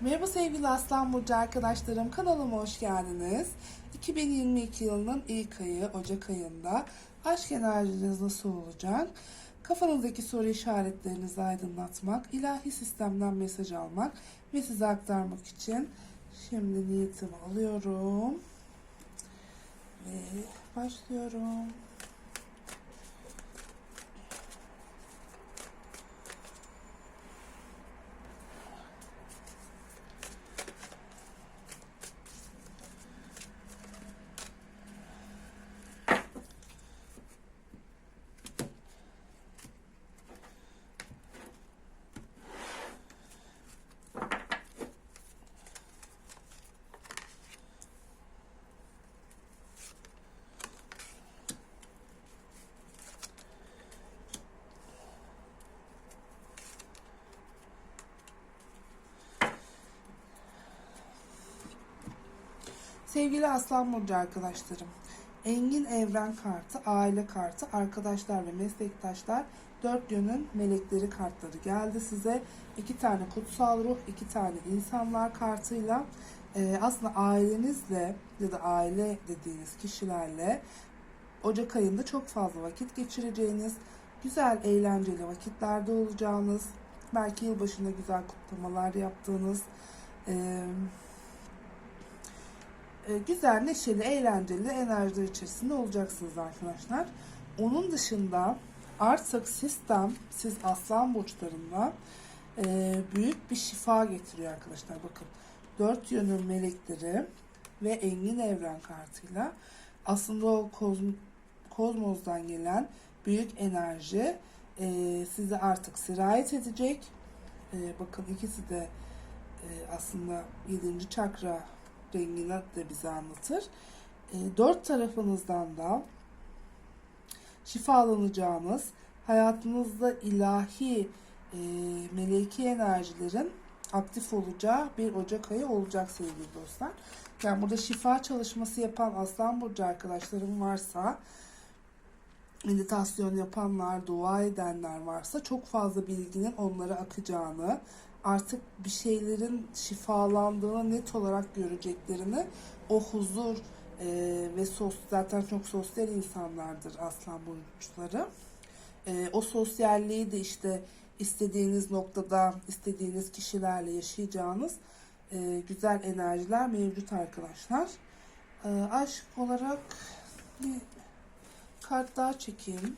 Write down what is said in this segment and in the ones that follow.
Merhaba sevgili Aslan Burcu arkadaşlarım. Kanalıma hoş geldiniz. 2022 yılının ilk ayı Ocak ayında aşk enerjiniz nasıl olacak? Kafanızdaki soru işaretlerinizi aydınlatmak, ilahi sistemden mesaj almak ve size aktarmak için şimdi niyetimi alıyorum. Ve başlıyorum. Sevgili Aslan Burcu arkadaşlarım, Engin Evren kartı, aile kartı, arkadaşlar ve meslektaşlar, dört yönün melekleri kartları geldi size. iki tane kutsal ruh, iki tane insanlar kartıyla e, aslında ailenizle ya da aile dediğiniz kişilerle Ocak ayında çok fazla vakit geçireceğiniz, güzel eğlenceli vakitlerde olacağınız, belki yılbaşında güzel kutlamalar yaptığınız, e, güzel, neşeli, eğlenceli enerjiler içerisinde olacaksınız arkadaşlar. Onun dışında artık sistem siz aslan burçlarında e, büyük bir şifa getiriyor arkadaşlar. Bakın dört yönün melekleri ve engin evren kartıyla aslında o kozm kozmosdan gelen büyük enerji e, size artık sirayet edecek. E, bakın ikisi de e, aslında 7. çakra rengini de bize anlatır. E, dört tarafınızdan da şifalanacağınız, hayatınızda ilahi e, meleki enerjilerin aktif olacağı bir Ocak ayı olacak sevgili dostlar. Yani burada şifa çalışması yapan Aslan Burcu arkadaşlarım varsa, meditasyon yapanlar, dua edenler varsa çok fazla bilginin onlara akacağını, artık bir şeylerin şifalandığını net olarak göreceklerini o huzur e, ve sos zaten çok sosyal insanlardır aslan burçları. E, o sosyalliği de işte istediğiniz noktada istediğiniz kişilerle yaşayacağınız e, güzel enerjiler mevcut arkadaşlar. E, aşk olarak bir kart daha çekeyim.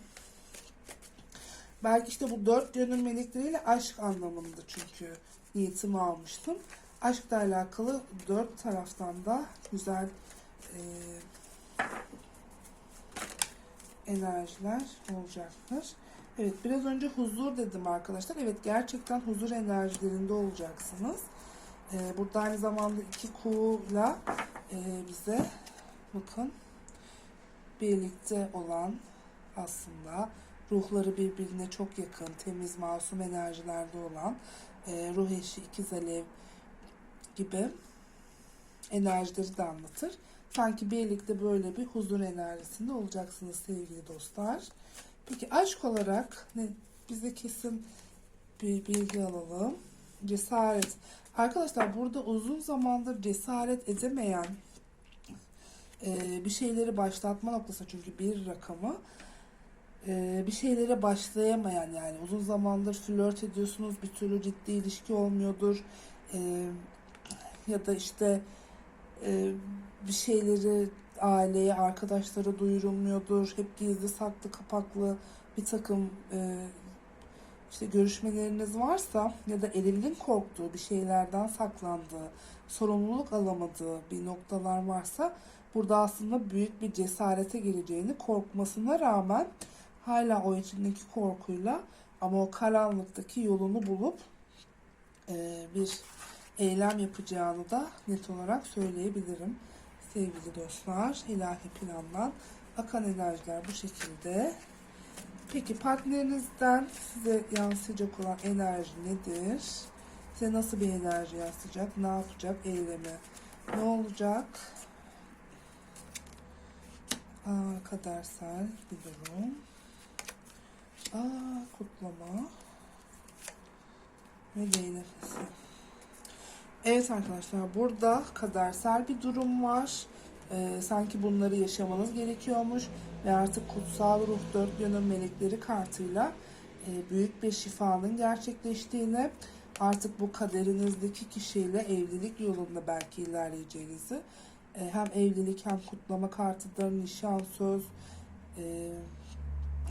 Belki işte bu dört yönün melekleriyle aşk anlamında çünkü niyetimi almıştım. Aşkla alakalı dört taraftan da güzel e, enerjiler olacaktır. Evet biraz önce huzur dedim arkadaşlar. Evet gerçekten huzur enerjilerinde olacaksınız. E, burada aynı zamanda iki kuğuyla e, bize bakın birlikte olan aslında ruhları birbirine çok yakın, temiz, masum enerjilerde olan e, ruh eşi, ikiz alev gibi enerjileri de anlatır. Sanki birlikte böyle bir huzur enerjisinde olacaksınız sevgili dostlar. Peki aşk olarak ne bize kesin bir bilgi alalım. Cesaret. Arkadaşlar burada uzun zamandır cesaret edemeyen e, bir şeyleri başlatma noktası çünkü bir rakamı e, bir şeylere başlayamayan yani. Uzun zamandır flört ediyorsunuz bir türlü ciddi ilişki olmuyordur. E, ya da işte e, bir şeyleri aileye arkadaşlara duyurulmuyordur. Hep gizli saklı kapaklı bir takım e, işte görüşmeleriniz varsa ya da elinin korktuğu bir şeylerden saklandığı sorumluluk alamadığı bir noktalar varsa burada aslında büyük bir cesarete geleceğini korkmasına rağmen hala o içindeki korkuyla ama o karanlıktaki yolunu bulup e, bir eylem yapacağını da net olarak söyleyebilirim. Sevgili dostlar, ilahi plandan akan enerjiler bu şekilde. Peki partnerinizden size yansıyacak olan enerji nedir? Size nasıl bir enerji yansıyacak? Ne yapacak? Eylemi. Ne olacak? Aa, kadersel bir durum. Aa, kutlama. Ve D nefesi. Evet arkadaşlar burada kadersel bir durum var. Ee, sanki bunları yaşamanız gerekiyormuş ve artık kutsal ruh dört yönün melekleri kartıyla e, büyük bir şifanın gerçekleştiğini artık bu kaderinizdeki kişiyle evlilik yolunda belki ilerleyeceğinizi e, hem evlilik hem kutlama kartıdır, nişan, söz, e,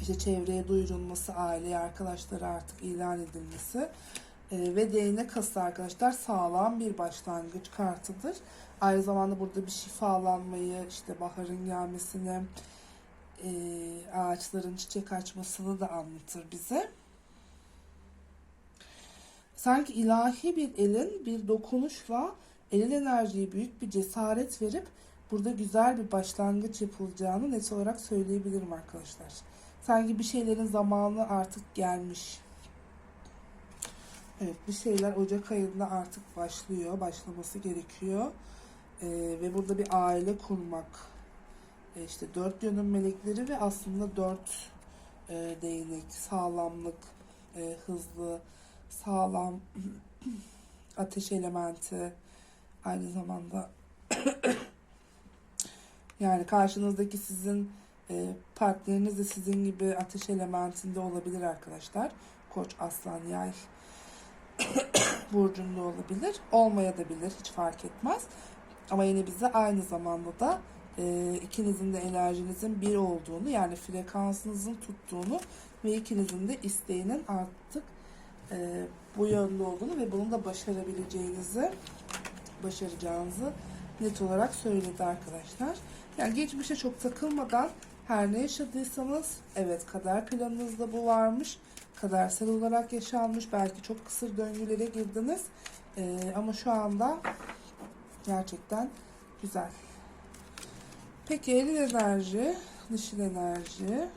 işte çevreye duyurulması, aileye, arkadaşlara artık ilan edilmesi e, ve değnek kası arkadaşlar sağlam bir başlangıç kartıdır. Aynı zamanda burada bir şifalanmayı, işte baharın gelmesini, e, ağaçların çiçek açmasını da anlatır bize. Sanki ilahi bir elin bir dokunuşla elin enerjiyi büyük bir cesaret verip burada güzel bir başlangıç yapılacağını net olarak söyleyebilirim arkadaşlar. Sanki bir şeylerin zamanı artık gelmiş. Evet bir şeyler Ocak ayında artık başlıyor, başlaması gerekiyor. Ee, ve burada bir aile kurmak. Ee, işte dört yönün melekleri ve aslında dört e, değnek, sağlamlık, e, hızlı, sağlam, ateş elementi, aynı zamanda yani karşınızdaki sizin e, partneriniz de sizin gibi ateş elementinde olabilir arkadaşlar. Koç, aslan, yay burcunda olabilir. Olmaya da bilir. Hiç fark etmez. Ama yine bize aynı zamanda da e, ikinizin de enerjinizin bir olduğunu yani frekansınızın tuttuğunu ve ikinizin de isteğinin artık e, bu yönde olduğunu ve bunu da başarabileceğinizi başaracağınızı net olarak söyledi arkadaşlar. Yani geçmişe çok takılmadan her ne yaşadıysanız evet kader planınızda bu varmış. Kadersel olarak yaşanmış. Belki çok kısır döngülere girdiniz. Ee, ama şu anda gerçekten güzel. Peki eril enerji, dişil enerji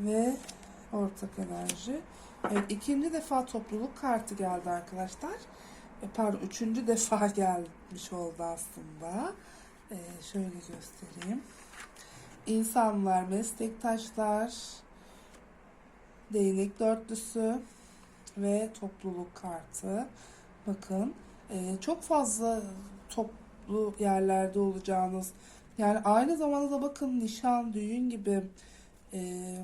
ve ortak enerji. Evet ikinci defa topluluk kartı geldi arkadaşlar. E, Pardon üçüncü defa gelmiş oldu aslında. Ee, şöyle göstereyim. İnsanlar, meslektaşlar, değnek dörtlüsü ve topluluk kartı. Bakın e, çok fazla toplu yerlerde olacağınız yani aynı zamanda da bakın nişan, düğün gibi e,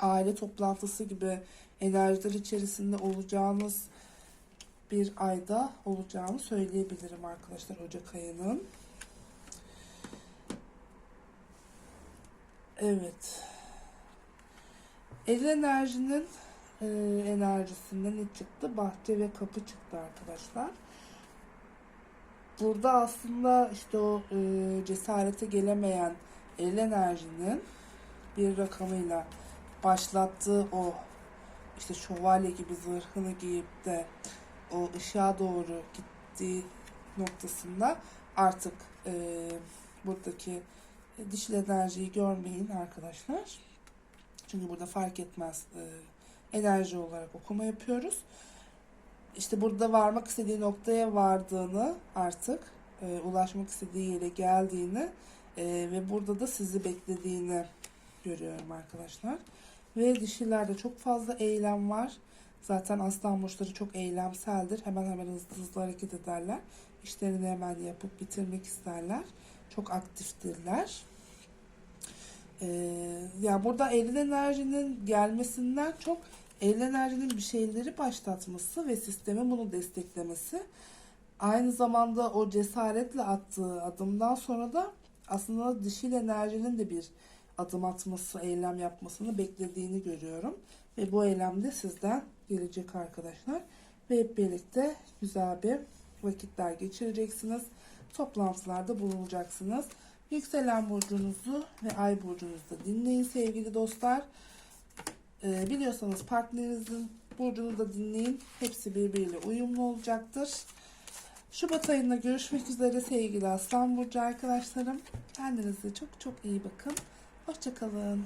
aile toplantısı gibi enerjiler içerisinde olacağınız bir ayda olacağını söyleyebilirim arkadaşlar Ocak ayının. Evet. El enerjinin e, enerjisinden ne çıktı? Bahçe ve kapı çıktı arkadaşlar. Burada aslında işte o e, cesarete gelemeyen el enerjinin bir rakamıyla başlattığı o işte şövalye gibi zırhını giyip de o ışığa doğru gittiği noktasında artık e, buradaki dişil enerjiyi görmeyin arkadaşlar. Çünkü burada fark etmez e, enerji olarak okuma yapıyoruz. İşte burada varmak istediği noktaya vardığını artık e, ulaşmak istediği yere geldiğini e, ve burada da sizi beklediğini görüyorum arkadaşlar. Ve dişilerde çok fazla eylem var. Zaten aslan burçları çok eylemseldir. Hemen hemen hızlı hızlı hareket ederler. İşlerini hemen yapıp bitirmek isterler. Çok aktiftirler. Ee, ya burada eril enerjinin gelmesinden çok eril enerjinin bir şeyleri başlatması ve sistemin bunu desteklemesi. Aynı zamanda o cesaretle attığı adımdan sonra da aslında dişil enerjinin de bir adım atması, eylem yapmasını beklediğini görüyorum. Ve bu eylem de sizden gelecek arkadaşlar. Ve hep birlikte güzel bir vakitler geçireceksiniz. Toplantılarda bulunacaksınız. Yükselen burcunuzu ve ay burcunuzu da dinleyin sevgili dostlar. Ee, biliyorsanız partnerinizin burcunu da dinleyin. Hepsi birbiriyle uyumlu olacaktır. Şubat ayında görüşmek üzere sevgili Aslan Burcu arkadaşlarım. Kendinize çok çok iyi bakın. Hoşçakalın.